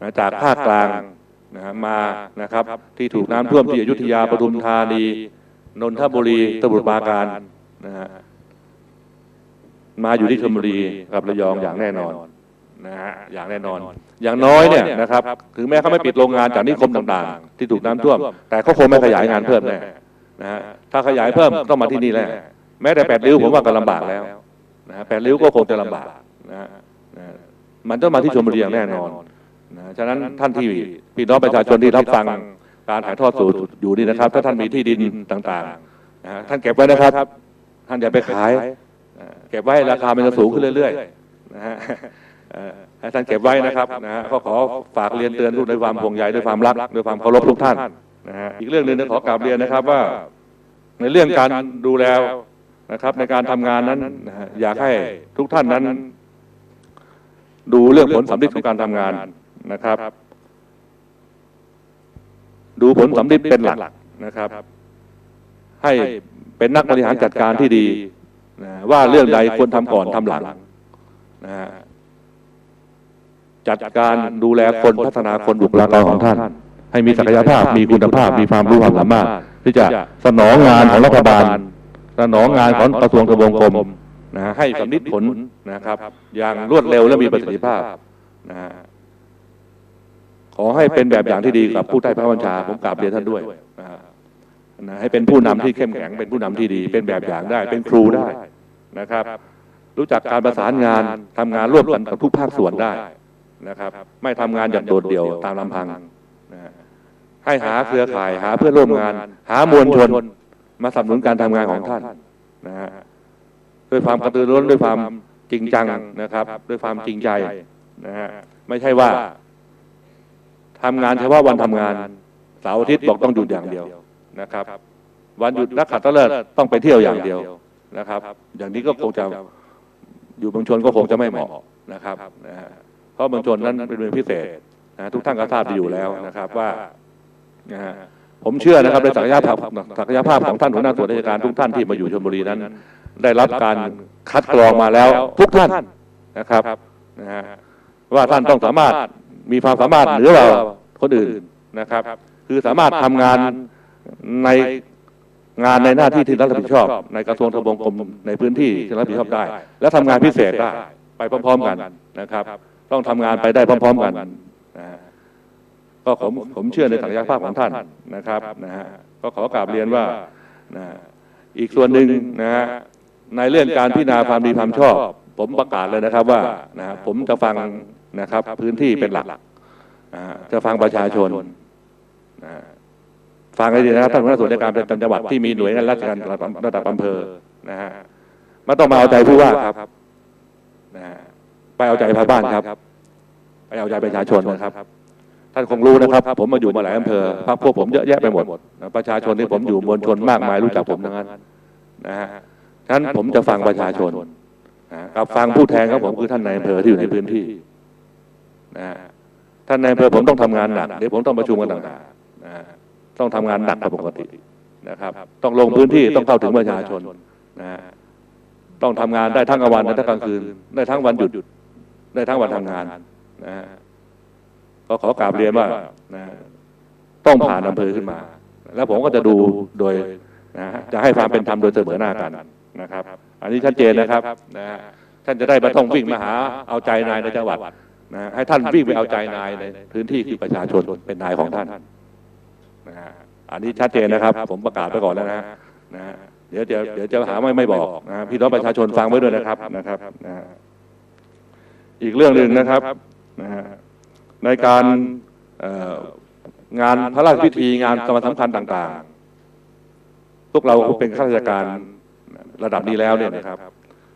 นะจากภาคกลางนะฮะมานะครับที่ถูกน้ำท่วมที่อยุธยาปทุมธานี นนทบุรีสมุทรปราการนะฮะมาอยู่ที่ชลบุรีกับระยองอย่างแน่นอนนะฮะอย่างแน่นอน อย่างน้อยเนี่ยนะครับถึงแม้เขาไม่ปิดโรงงานจากนิคมต่างๆ ที่ถูกน้ำท่วม แต่เขาคงไม่ขยายงานเพิ่มแน่นะฮะถ้าขยายเพิ่มต้องมาที่นี่แหละแม้แต่แปดริ้วผมว่าก็ลำบากแล้วนะฮะแปดริ้วก็คงจะลำบากนะฮะนะฮะ มันต้องมาที่ชลบุรีอย่างแน่นอนนะฉะนั้นท่านที่พี่น้องประชาชนที่รับฟังการถ่ายทอดสดอยู่นี่นะครับ ถ้าท่านมีที่ดินต่างๆนะฮะท่านเก็บไว้นะครับ ท่านอย่าไปขายนะเก็บไว้ราคามันจะสูงขึ้นเรื่อยๆนะฮะเอ่อให้ท่านเก็บไว้นะครับนะฮะก็ขอฝากเรียนเตือนด้วยความห่วงใยด้วยความรักด้วยความเคารพทุกท่านนะฮะอีกเรื่องหนึ่งนะขอกราบเรียนนะครับว่า ในเรื่องการดูแลนะครับ ในการทำงานนั้นนะฮะอยากให้ทุกท่านนั้น ดูเรื่องผลสำลิดของการทำงานนะครับ ดูผลสำลิดเป็นหลักนะครับ ให้เป็นนักบริหารจัดการที่ดีนะว่าเรื่องใดควรทำก่อนทำหลังนะฮะจัดการดูแลคนพัฒนาคนบุคลากรของท่าน ให้มีศักยภาพ มีคุณภาพ มีความรู้ความสามารถ ที่จะสนองงานของรัฐบาล สนองงานของกระทรวงทบวงกรม นะฮะให้สำลิดผลนะครับ อย่างรวดเร็วและมีประสิทธิภาพนะฮะขอให้เป็นแบบอย่างที่ดีกับผู้ใต้พระบัญชาผมกราบเรียนท่านด้วยนะฮะนะให้เป็นผู้นำที่เข้มแข็งเป็นผู้นำที่ดี เป็นแบบอย่างได้ เป็นครูได้นะครับ รู้จักการประสานงานทำงานร่วมกันกับทุกภาคส่วนได้นะครับ ไม่ทำงานอย่างโดดเดี่ยวตามลำพังนะฮะให้หาเครือข่ายหาเพื่อนร่วมงาน หามวลชนมาสนับสนุนการทำงานของท่านนะฮะ ด้วยความกระตือรือร้นด้วยความจริงจังนะครับ ด้วยความจริงใจนะฮะไม่ใช่ว่าทำงานเฉพาะวันทำงานเสาร์อาทิตย์บอกต้องหยุดอย่างเดียวนะครับ วันหยุดนักขัตฤกษ์ต้องไปเที่ยวอย่างเดียวนะครับ อย่างนี้ก็คงจะอยู่บางชนก็คงจะไม่เหมาะนะครับนะฮะเพราะบางชนนั้นเป็นเมืองพิเศษนะทุกท่านก็ทราบดีอยู่แล้วนะครับว่านะฮะ ผมเชื่อนะครับในศักยภาพศักยภาพของท่านหัวหน้าส่วนราชการทุกท่านที่มาอยู่ชลบุรีนั้น ได้รับการคัดกรองมาแล้วทุกท่านนะครับนะฮะว่าท่านต้องสามารถมีความสามารถเหนือเราคนอื่นนะครับ คือสามารถทำงานในงานในหน้าที่ที่รับผิดชอบ ในกระทรวงทบวงกรมในพื้นที่ที่รับผิดชอบได้ และทำงานพิเศษได้ไปพร้อมๆกันนะครับ ต้องทำงานไปได้พร้อม ๆ กันนะฮะ ก็ผมผมเชื่อในศักยภาพของท่านนะครับนะฮะก็ขอกราบเรียนว่านะอีกส่วนหนึ่งนะฮะในเรื่องการพิจารณาความดีความชอบ ผมประกาศเลยนะครับว่านะผมจะฟังนะครับ พื้นที่เป็นหลักจะฟังประชาชนฟังให้ดีนะครับท่านหัวหน้าส่วนราชการประจำจังหวัดที่มีหน่วยงานราชการระดับอำเภอนะฮะไม่ต้องมาเอาใจผู้ว่าครับนะไปเอาใจชาวบ้านครับ ไปเอาใจประชาชนนะครับ ท่านคงรู้นะครับ ผมมาอยู่มาหลายอำเภอพรรคพวกผมเยอะแยะไปหมด ประชาชนที่ผมอยู่มวลชนมากมายรู้จักผมทั้งนั้นนะฮะฉะนั้นผมจะฟังประชาชนนะกับฟังผู้แทนของผมคือท่านนายอำเภอที่อยู่ในพื้นที่นะฮะท่านนายอำเภอผมต้องทำงานหนักเดี๋ยวผมต้องประชุมกันต่างๆนะฮะต้องทำงานหนักกว่าปกตินะครับ ต้องลงพื้นที่ต้องเข้าถึงประชาชนนะฮะต้องทำงานได้ทั้งกลางวันและทั้งกลางคืนได้ทั้งวันหยุดได้ทั้งวันทำงานนะฮะ ก็ขอกราบเรียนว่านะต้องผ่านอำเภอขึ้นมา แล้วผมก็จะดูโดยนะจะให้ความเป็นธรรมโดยเสมอหน้ากันนะครับ อันนี้ชัดเจนนะครับนะท่านจะได้ไม่ต้องวิ่งมาหาเอาใจนายในจังหวัดนะให้ท่านวิ่งไปเอาใจนายในพื้นที่คือประชาชนเป็นนายของท่านนะอันนี้ชัดเจนนะครับ ผมประกาศไปก่อนแล้วนะนะเดี๋ยวจะเดี๋ยวจะหาไม่ไม่บอกนะพี่น้องประชาชนฟังไว้ด้วยนะครับนะครับนะอีกเรื่องหนึ่งนะครับนะฮะ ในการงานพระราชพิธีงานสำคัญสำคัญต่าง ๆ พวกเราเป็นข้าราชการระดับนี้แล้วเนี่ยนะครับ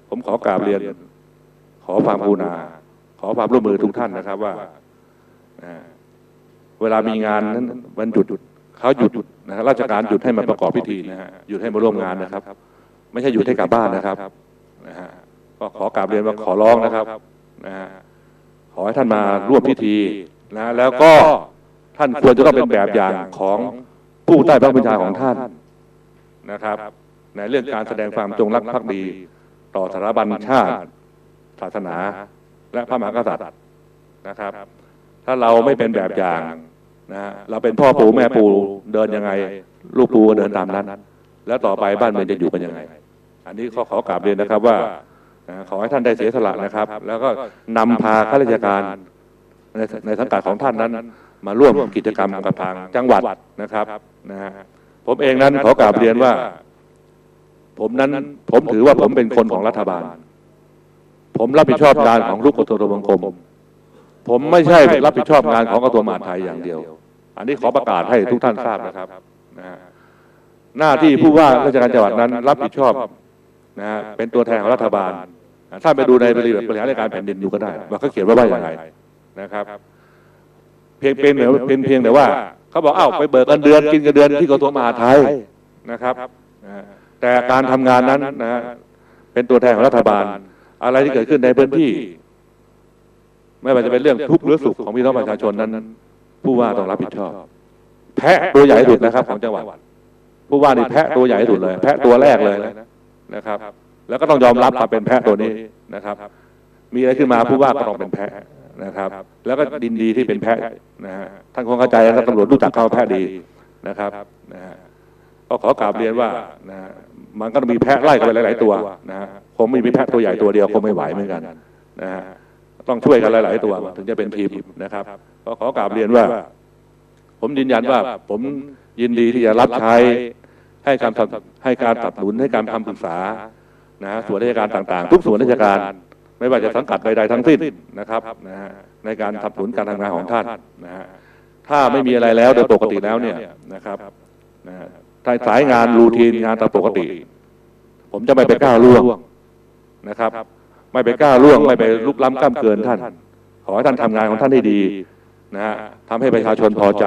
ผมขอกราบเรียน ขอความกรุณา ขอความร่วมมือทุกท่านนะครับว่าอ่าเวลามีงานนั้นวันหยุดเขาหยุดนะฮะราชการหยุดให้มาประกอบพิธีนะฮะหยุดให้มาร่วมงานนะครับ ไม่ใช่หยุดให้กลับบ้านนะครับนะฮะก็ขอกราบเรียนว่าขอร้องนะครับนะฮะ ขอให้ท่านมาร่วมพิธีนะแล้วก็ท่านควรจะต้องเป็นแบบอย่างของผู้ใต้บังคับบัญชาของท่านนะครับ ในเรื่องการแสดงความจงรักภักดี ต่อสถาบันชาติ ศาสนา และพระมหากษัตริย์นะครับ ถ้าเราไม่เป็นแบบอย่างนะฮะเราเป็นพ่อปู่แม่ปู่เดินยังไง ลูกปู่ก็เดินตามนั้น แล้วต่อไปบ้านเมืองจะอยู่กันยังไง อันนี้ขอขอกราบเรียนนะครับว่า นะขอให้ท่านได้เสียสละนะครับ แล้วก็นำพาข้าราชการในในสังกัดของท่านนั้น มาร่วมกิจกรรมกับทางจังหวัดนะครับนะฮะผมเองนั้นขอกราบเรียนว่า ผมนั้นผมถือว่าผมเป็นคนของรัฐบาล ผมรับผิดชอบงานของลูกกระทรวงทบวงกรมผมไม่ใช่รับผิดชอบงานของกระทรวงมหาดไทยอย่างเดียว อันนี้ขอประกาศให้ทุกท่านทราบนะครับนะฮะหน้าที่ผู้ว่าราชการจังหวัดนั้น รับผิดชอบนะฮะเป็นตัวแทนของรัฐบาล ถ้านไปดูในบริบทบริหารราชการแผ่นดินอยู่ก็ได้ว่าเขาเขียนว้ว่าอย่างไรนะครับ เพียงเป็นเพียงเพียงแต่ว่าเขาบอกเอ้าไปเบิกเงินเดือนกินเงินเดือนที่กระทรวงมหาดไทยนะครับแต่การทำงานนั้นนะฮะเป็นตัวแทนของรัฐบาล อะไรที่เกิดขึ้นในพื้นที่ ไม่ว่าจะเป็นเรื่องทุกข์หรือสุขของพี่น้องประชาชนนั้น ผู้ว่าต้องรับผิดชอบ แพะตัวใหญ่สุดนะครับของจังหวัดผู้ว่านี่แพะตัวใหญ่สุดเลย แพะตัวแรกเลยนะนะครับ แล้วก็ต้องยอมรับความเป็นแพะตัวนี้นะครับ มีอะไรขึ้นมาผู้ว่าก็ต้องเป็นแพะนะครับ แล้วก็ดินดีที่เป็นแพะนะฮะท่านคงเข้าใจนะครับตำรวจรู้จักเขาแพะดีนะครับนะฮะก็ขอกราบเรียนว่านะฮะมันก็มีแพะไล่กันไปหลาย ๆ ตัวนะฮะคงไม่มีแพะตัวใหญ่ตัวเดียวคงไม่ไหวเหมือนกันนะฮะต้องช่วยกันหลาย ๆ ตัวถึงจะเป็นทีมนะครับก็ขอกราบเรียนว่า ผมยืนยันว่า ผมยินดีที่จะรับใช้ให้การสนับให้การสนับสนุนให้การทำปรึกษา นะฮะส่วนราชการต่างๆ ทุกส่วนราชการ ไม่ว่าจะสังกัดใดๆทั้งสิ้นนะครับนะฮะในการสนับสนุนการทำงานของท่านนะฮะถ้าไม่มีอะไรแล้วโดยปกติแล้วเนี่ยนะครับนะฮะถ้าสายงานรูทีนงานตามปกติ ผมจะไม่ไปก้าวล่วงนะครับ ไม่ไปก้าวล่วง ไม่ไปลุกล้ำก้ามเกินท่าน ขอให้ท่านทำงานของท่านให้ดีนะฮะทำให้ประชาชนพอใจ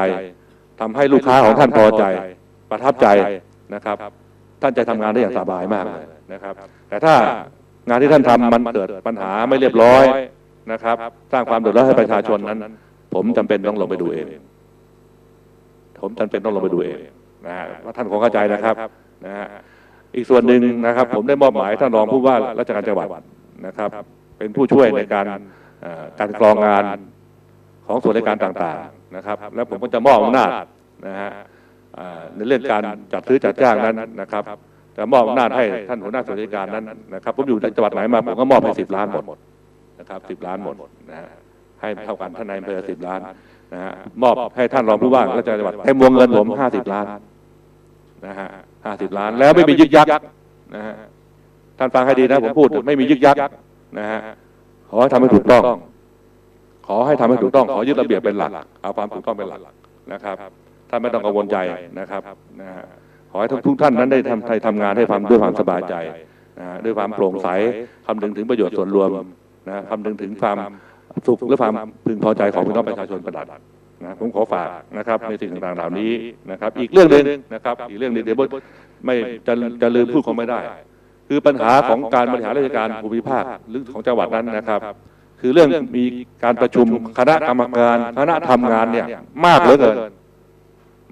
ทำให้ลูกค้าของท่านพอใจ ประทับใจนะครับ ท่านจะทำงานได้อย่างสบายมากเลยนะครับ แต่ถ้างานที่ท่านทำมันเกิดปัญหาไม่เรียบร้อยนะครับ สร้างความเดือดร้อนให้ประชาชนนั้น ผมจำเป็นต้องลงไปดูเอง ผมจำเป็นต้องลงไปดูเองนะฮะว่าท่านคงเข้าใจนะครับนะฮะอีกส่วนหนึ่งนะครับ ผมได้มอบหมายท่านรองผู้ว่าราชการจังหวัดนะครับ เป็นผู้ช่วยในการเอ่อการกรองงานของส่วนราชการต่าง ๆ นะครับ แล้วผมก็จะมอบอำนาจนะฮะอ่า ในเรื่องการจัดซื้อจัดจ้างนั้นนะครับจะมอบอำนาจให้ท่านหัวหน้าส่วนราชการนั้นนะครับผมอยู่ในจังหวัดไหนมาผมก็มอบให้สิบล้านหมดนะครับสิบล้านหมดนะฮะให้เท่ากันท่านนายอำเภอสิบล้านนะฮะมอบให้ท่านรองผู้ว่าราชการจังหวัดให้วงเงินผมห้าสิบล้านนะฮะห้าสิบล้านแล้วไม่มียึกยักนะฮะท่านฟังให้ดีนะผมพูดไม่มียึกยักนะฮะขอให้ทำให้ถูกต้อง ขอให้ทำให้ถูกต้องขอยึดระเบียบเป็นหลักเอาความถูกต้องเป็นหลักนะครับ ท่านไม่ต้องกังวลใจนะครับนะฮะขอให้ทุกท่านนั้นได้ทำทำงานให้ความด้วยความสบายใจนะฮะด้วยความโปร่งใสคำนึงถึงประโยชน์ส่วนรวมนะคำนึงถึงความสุขและความพึงพอใจของพี่น้องประชาชนประดับนะผมขอฝากนะครับในสิ่งต่างๆเหล่านี้นะครับ อีกเรื่องหนึ่งนะครับ อีกเรื่องหนึ่งเดี๋ยวไม่จะจะลืมพูดคงไม่ได้ คือปัญหาของการบริหารราชการภูมิภาคหรือของจังหวัดนั้นนะครับ คือเรื่องมีการประชุมคณะกรรมการคณะทำงานเนี่ยมากเหลือเกิน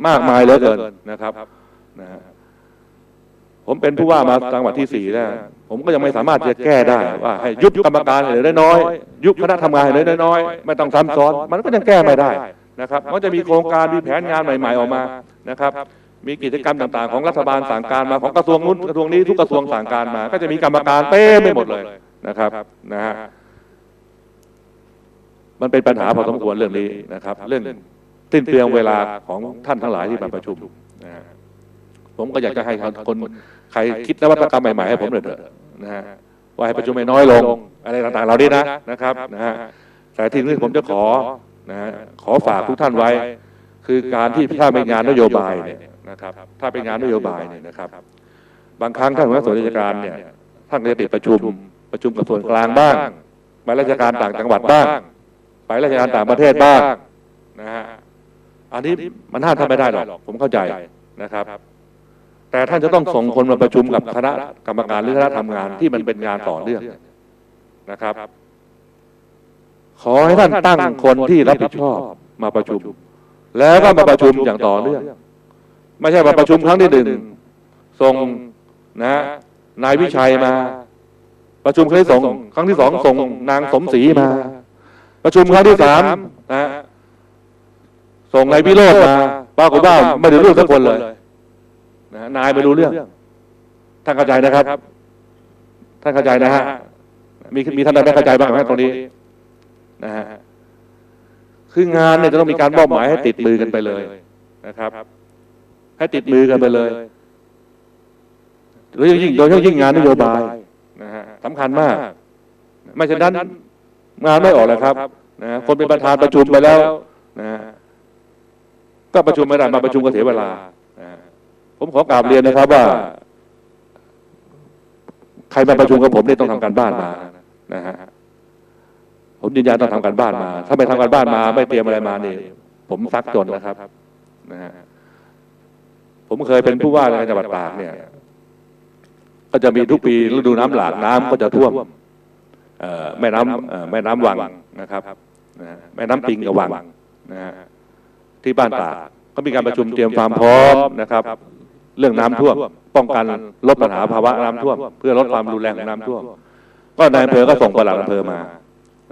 มากมายเหลือเกินนะครับนะฮะผมเป็นผู้ว่ามาจังหวัดที่สี่แล้วผมก็ยังไม่สามารถจะแก้ได้ว่าให้ยุบกรรมการให้เหลือน้อยๆยุบคณะทำงานให้เหลือน้อยๆไม่ต้องซ้ำซ้อน มันก็ยังแก้ไม่ได้นะครับมันจะมีโครงการมีแผนงานใหม่ ๆออกมานะครับ มีกิจกรรมต่างๆ ของรัฐบาลสั่งการมาของกระทรวงนู้นกระทรวงนี้ทุกกระทรวงสั่งการมา ก็จะมีกรรมการเต็มไปหมดเลยนะครับนะฮะมันเป็นปัญหาพอสมควรเรื่องนี้นะครับ เรื่อง สิ้นเปลืองเวลาของท่านทั้งหลายที่มาประชุมนะฮะผมก็อยากจะให้คนใครคิดนวัตกรรมใหม่ๆให้ผมเลยเถอะนะฮะว่าให้ประชุมให้น้อยลง อะไรต่างๆเหล่านี้นะนะครับนะฮะแต่ที่นี้ผมจะขอนะฮะขอฝากทุกท่านไว้ คือการที่ถ้าเป็นงานนโยบายเนี่ยนะครับ ถ้าเป็นงานนโยบายเนี่ยนะครับ บางครั้งท่านหัวหน้าส่วนราชการเนี่ยท่านจะติดประชุมประชุมกับส่วนกลางบ้างไปราชการต่างจังหวัดบ้าง ไปราชการต่างประเทศบ้าง อันนี้มันห้ามท่านไม่ได้หรอกผมเข้าใจนะครับ แต่ท่านจะต้องส่งคนมาประชุมกับคณะกรรมการหรือคณะทำงานที่มันเป็นงานต่อเนื่องนะครับ ขอให้ท่านตั้งคนที่รับผิดชอบมาประชุม แล้วก็มาประชุมอย่างต่อเนื่องไม่ใช่มาประชุมครั้งที่หนึ่งส่งนะนายวิชัยมา ประชุมครั้งที่สองครั้งที่สองส่งนางสมศรีมา ประชุมครั้งที่สามนะ ส่งนายพิโรธมาปรากฏว่าไม่ได้รู้สักคนเลยนะฮะนายไม่รู้เรื่อง ท่านเข้าใจนะครับ ท่านเข้าใจนะฮะมีมีท่านใดไม่เข้าใจบ้างไหมตรงนี้นะฮะคืองานเนี่ยจะต้องมีการมอบหมายให้ติดมือกันไปเลยนะครับ ให้ติดมือกันไปเลยโดยยิ่งโดยเฉพาะยิ่งงานนโยบายนะฮะสำคัญมาก ไม่เช่นนั้นงานไม่ออกเลยครับนะฮะคนเป็นประธานประชุมไปแล้วนะฮะ ก็ประชุมไม่ได้มาประชุมก็เสียเวลานะฮะผมขอกราบเรียนนะครับว่า ใครมาประชุมกับผมเนี่ยต้องทำการบ้านมานะฮะผมยืนยันต้องทำการบ้านมา ถ้าไม่ทำการบ้านมาไม่เตรียมอะไรมานี่ผมซักจนนะครับนะฮะผมเคยเป็นผู้ว่าในจังหวัดตากเนี่ย ก็จะมีทุกปีฤดูน้ำหลากน้ำก็จะท่วมเอ่อแม่น้ำเอ่อแม่น้ำวังนะครับนะฮะแม่น้ำปิงกับวังนะฮะ ที่บ้านตากก็มีการประชุมเตรียมความพร้อมนะครับ เรื่องน้ำท่วมป้องกันลดปัญหาภาวะน้ำท่วม เพื่อลดความรุนแรงของน้ำท่วม ก็นายอำเภอก็ส่งปลัดอำเภอมา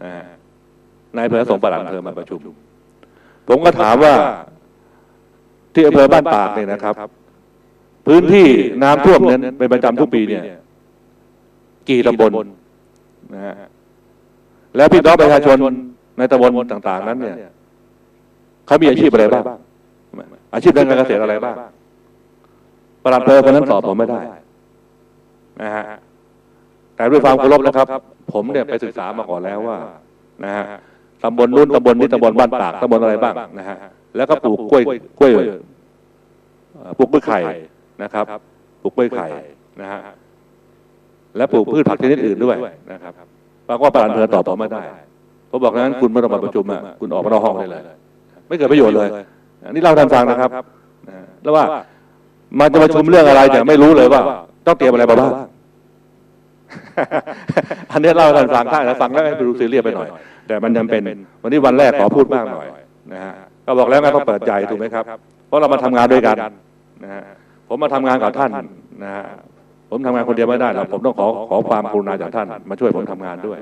นะฮะนายอำเภอส่งปลัดอำเภอมาประชุม ผมก็ถามว่าที่อำเภอบ้านตากเนี่ยนะครับ พื้นที่น้ำท่วมนั้นเป็นประจำทุกปีเนี่ย กี่ตำบลนะฮะแล้วพี่น้องประชาชนในตำบลต่าง ๆ นั้นเนี่ย เขามีอาชีพอะไรบ้าง อาชีพด้านการเกษตรอะไรบ้างปลัดเภอคนนั้นตอบผมไม่ได้นะฮะแต่ด้วยความเคารพนะครับ ผมเนี่ยไปศึกษามาก่อนแล้วว่า นะฮะตำบลนู้นตำบลนี้ตำบลบ้านตากตำบลอะไรบ้างนะฮะแล้วก็ปลูกกล้วยกล้วยปลูกกล้วยไข่นะครับปลูกกล้วยไข่นะฮะและปลูกพืชผักชนิดอื่นด้วยนะครับปรากฏว่าประธานอำเภอตอบผมไม่ได้ผมบอกงั้นคุณไม่ต้องมาประชุมอะคุณออกมานอกห้องได้เลย ไม่เกิดประโยชน์เลยอันนี้เล่าให้ท่านฟังนะครับนะฮะแล้วว่ามันจะประชุมเรื่องอะไรแต่ไม่รู้เลยว่า ต้องเตรียมอะไรมาบ้างอันนี้เล่าให้ท่านฟังได้แล้วฟังแล้วให้ดูซีเรียสไปหน่อย แต่มันจำเป็น วันนี้วันแรกขอพูดบ้างหน่อยนะฮะก็บอกแล้วไงต้องเปิดใจถูกไหมครับ เพราะเรามาทำงานด้วยกันนะฮะผมมาทำงานกับท่านนะฮะผมทำงานคนเดียวไม่ได้หรอกผมต้องขอขอความกรุณาจากท่าน มาช่วยผมทำงานด้วย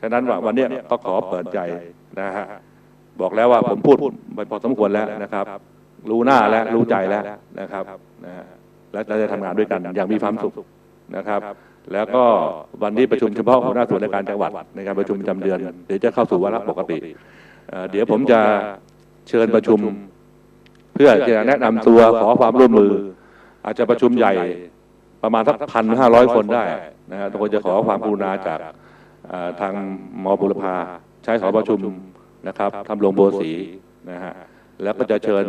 ฉะนั้นว่าวันเนี้ยก็ขอเปิดใจนะฮะ บอกแล้วว่าผมพูดไปพอสมควรแล้วนะครับ รู้หน้าแล้วรู้ใจแล้วนะครับนะและเราจะทำงานด้วยกันอย่างมีความสุขนะครับ แล้วก็วันนี้ประชุมเฉพาะหัวหน้าส่วนราชการจังหวัดในการประชุมประจำเดือน เดี๋ยวจะเข้าสู่วาระปกติเอ่อเดี๋ยวผมจะเชิญประชุม เพื่อจะแนะนำตัวขอความร่วมมือ อาจจะประชุมใหญ่ประมาณสักพันห้าร้อยคนได้นะฮะทุกคนจะขอความกรุณาจากทางมบุรพาใช้ขอประชุม นะครับทำลงโบสีนะฮะแล้วก็จะเชิญ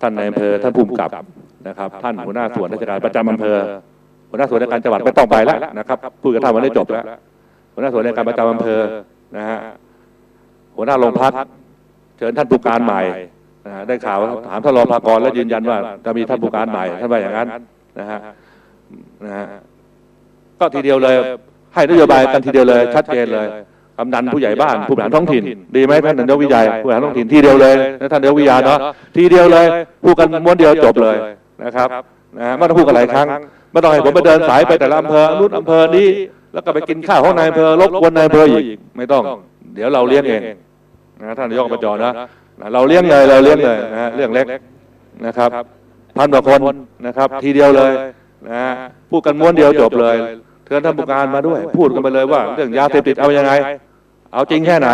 ท่านในายอำเภอท่านผู้กำกับนะครับ ท่านหัวหน้าส่วนราชการประจำอำเภอหัวหน้าส่วนราชการจังหวัดไม่ต้องไปแล้วนะครับพูดกันทำวันนี้จบแล้วหัวหน้าส่วนราชการประจำอำเภอนะฮะหัวหน้าโรงพักเชิญท่านผู้การใหม่นะฮะได้ข่าวถามท่านรองภากรและยืนยันว่าจะมีท่านผู้การใหม่ท่านว่าอย่างนั้นนะฮะนะฮะก็ทีเดียวเลย ให้นโยบายกันทีเดียวเลย ชัดเจนเลย กำนันผู้ใหญ่บ้านผู้บริหารท้องถิ่น ดีไหมท่านนายกวิจัยผู้บริหารท้องถิ่นทีเดียวเลยนะท่านนายกวิทยาเนาะทีเดียวเลยพูดกันม้วนเดียวจบเลยนะครับนะฮะไม่ต้องพูดกันหลายครั้งไม่ต้องให้ผมไปเดินสายไปแต่ละอำเภอรุ่นอำเภอนี้ แล้วก็ไปกินข้าวของนายอำเภอรบกวนนายอำเภออีกไม่ต้อง เดี๋ยวเราเลี้ยงเองนะท่านนายกอบจนะนะเราเลี้ยงเลยเราเลี้ยงเลยนะฮะเรื่องเล็กนะครับพันกว่าคนนะครับ ทีเดียวเลยนะฮะพูดกันม้วนเดียวจบเลยเชิญท่านผู้การมาด้วย พูดกันไปเลยว่า เรื่องยาเสพติดเอายังไง เอาจริงแค่ไหน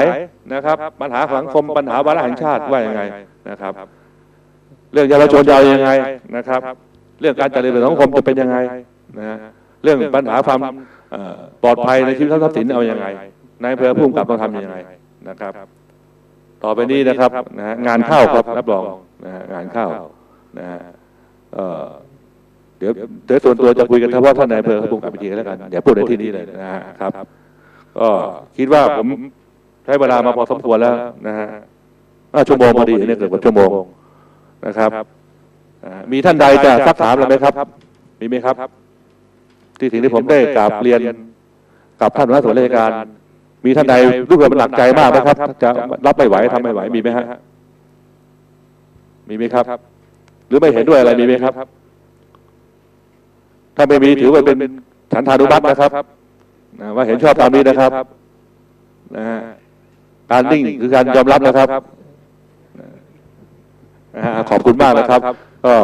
นะครับ ปัญหาสังคมปัญหาวาระแห่งชาติว่ายังไงนะครับ เรื่องเยาวชนจะเอายังไงนะครับ เรื่องการจัดระเบียบสังคมจะเป็นยังไงนะฮะเรื่องปัญหาความเอ่อปลอดภัยในชีวิตทรัพย์สินเอายังไงนายอำเภอผู้กำกับต้องทำยังไงนะครับ ต่อไปนี้นะครับนะฮะงานเข้าครับรับรองนะฮะงานเข้านะฮะเอ่อเดี๋ยวเดี๋ยวส่วนตัวจะคุยกันเฉพาะท่านนายอำเภอผู้กำกับอีกทีก็แล้วกันเดี๋ยวพูดในที่นี้เลยนะฮะครับ ก็คิดว่าผมใช้เวลามาพอสมควรแล้วนะฮะห้าชั่วโมงพอดีเนี่ยเกือบกว่าชั่วโมงนะครับอ่ามีท่านใดจะซักถามอะไรไหมครับ มีไหมครับ ที่สิ่งที่ผมได้กราบเรียนกับท่านหัวหน้าส่วนราชการ มีท่านใดรู้สึกมันหนักใจมากไหมครับ จะรับไม่ไหวทำไม่ไหวมีไหมฮะมีไหมครับ หรือไม่เห็นด้วยอะไรมีไหมครับ ถ้าไม่มีถือว่าเป็นฉันทานุบัตินะครับ นะว่าเห็นชอบตามนี้นะครับนะฮะการนิ่งคือการยอมรับนะครับนะฮะขอบคุณมากนะครับ ก็